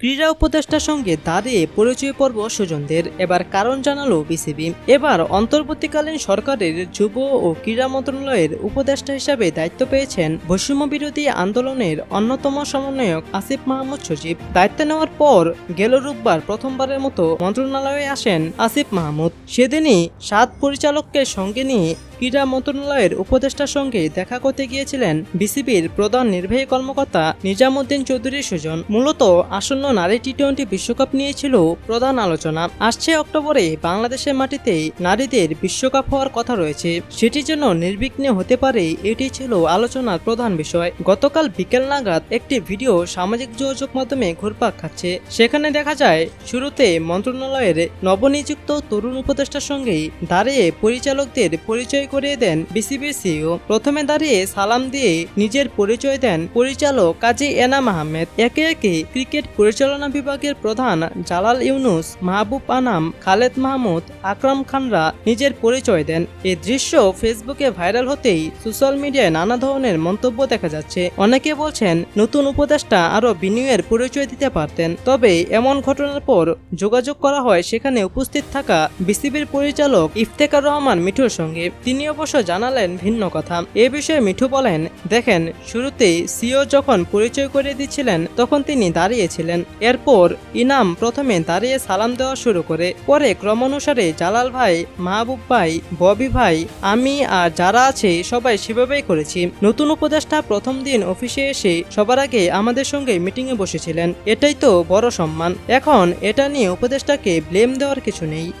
ক্রীড়া উপদেষ্টার সঙ্গে দাঁড়িয়ে পরিচয় পর্ব সুজনদের এবার কারণ জানালো বিসিবি। এবার অন্তর্বর্তীকালীন সরকারের যুব ও ক্রীড়া মন্ত্রণালয়ের উপদেষ্টা হিসাবে দায়িত্ব পেয়েছেন বৈষম্য বিরোধী আন্দোলনের অন্যতম সমন্বয়ক আসিফ মাহমুদ সচিব দায়িত্ব নেওয়ার পর গেল রোববার প্রথমবারের মতো মন্ত্রণালয়ে আসেন আসিফ মাহমুদ। সেদিনই সাত পরিচালককে সঙ্গে নিয়ে ক্রীড়া মন্ত্রণালয়ের উপদেষ্টার সঙ্গে দেখা করতে গিয়েছিলেন বিসিবির প্রধান নির্বাহী কর্মকর্তা নিজামুদ্দিন চৌধুরী সুজন মূলত আসন্ন নারী টি টোয়েন্টি বিশ্বকাপ নিয়ে ছিল প্রধান আলোচনা। আসছে অক্টোবরে বাংলাদেশের মাটিতে নারীদের বিশ্বকাপ হওয়ার কথা রয়েছে। সেটি যেন নির্বিঘ্নে হতে পারে এটি ছিল আলোচনার প্রধান বিষয়। গতকাল বিকেল নাগাদ একটি ভিডিও সামাজিক যোগাযোগ মাধ্যমে ঘুরপাক খাচ্ছে। সেখানে দেখা যায়, শুরুতে মন্ত্রণালয়ের নবনিযুক্ত তরুণ উপদেষ্টার সঙ্গেই দাঁড়িয়ে পরিচালকদের পরিচয় করিয়ে দেন বিসিবির সিইও। প্রথমে দাঁড়িয়ে সালাম দিয়ে নিজের পরিচয় দেন পরিচালক কাজী এনাম আহমেদ। একে একে ক্রিকেট পরিচালনা বিভাগের প্রধান জালাল ইউনুস, মাহবুব আনাম, খালেদ মাহমুদ, আকরাম খানরা নিজের পরিচয় দেন। এ দৃশ্য ফেসবুকে ভাইরাল হতেই সোশ্যাল মিডিয়ায় নানা ধরনের মন্তব্য দেখা যাচ্ছে। অনেকে বলছেন, নতুন উপদেষ্টা আরও বিনিয়োগের পরিচয় দিতে পারতেন। তবে এমন ঘটনার পর যোগাযোগ করা হয় সেখানে উপস্থিত থাকা বিসিবির পরিচালক ইফতেকার রহমান মিঠুর সঙ্গে। তিনি অবশ্য জানালেন ভিন্ন কথা। এ বিষয়ে মিঠু বলেন, দেখেন, শুরুতেই সিও যখন পরিচয় করে দিচ্ছিলেন, তখন তিনি দাঁড়িয়েছিলেন। এরপর ইনাম প্রথমে দাঁড়িয়ে সালাম দেওয়া শুরু করে। পরে ক্রমানুসারে জালাল ভাই, মাহবুব ভাই, ববি ভাই, আমি আর যারা আছে সবাই সেভাবেই করেছি। নতুন উপদেষ্টা প্রথম দিন অফিসে এসে সবার আগে আমাদের সঙ্গে মিটিংয়ে বসেছিলেন। এটাই তো বড় সম্মান। এখন এটা নিয়ে উপদেষ্টাকে ব্লেম দেওয়ার কিছু নেই।